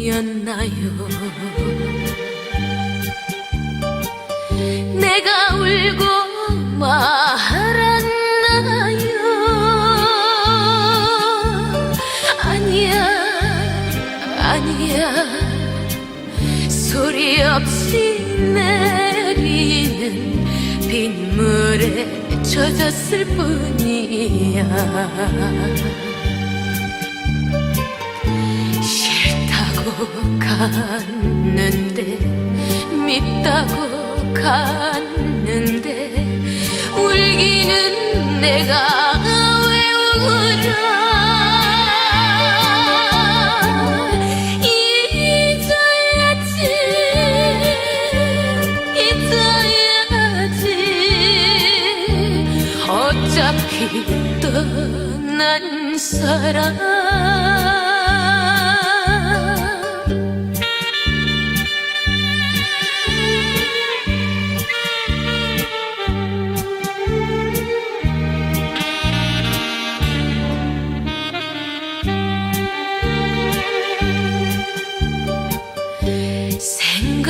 이었나요? 내가 울고 말았나요? 아니야 아니야. 소리 없이 내리는 빗물에 젖었을 뿐이야. 갔는데 밉다고 갔는데 울기는 내가 왜 울어 잊어야지 잊어야지. 어차피 떠난 사람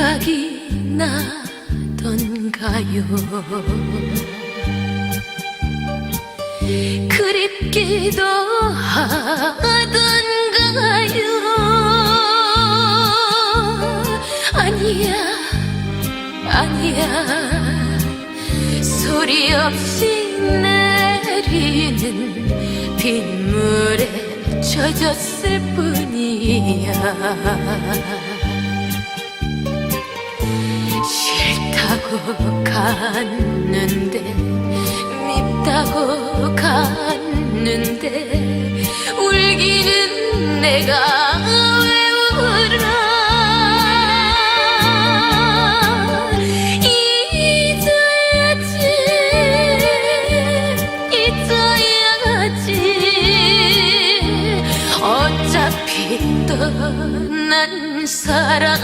생각이 나던가요? 그립기도 하던가요? 아니야 아니야. 소리 없이 내리는 빗물에 젖었을 뿐이야 갔는데 밉다고 갔는데 울기는 내가 왜 울어 잊어야지 잊어야지. 어차피 떠난 사람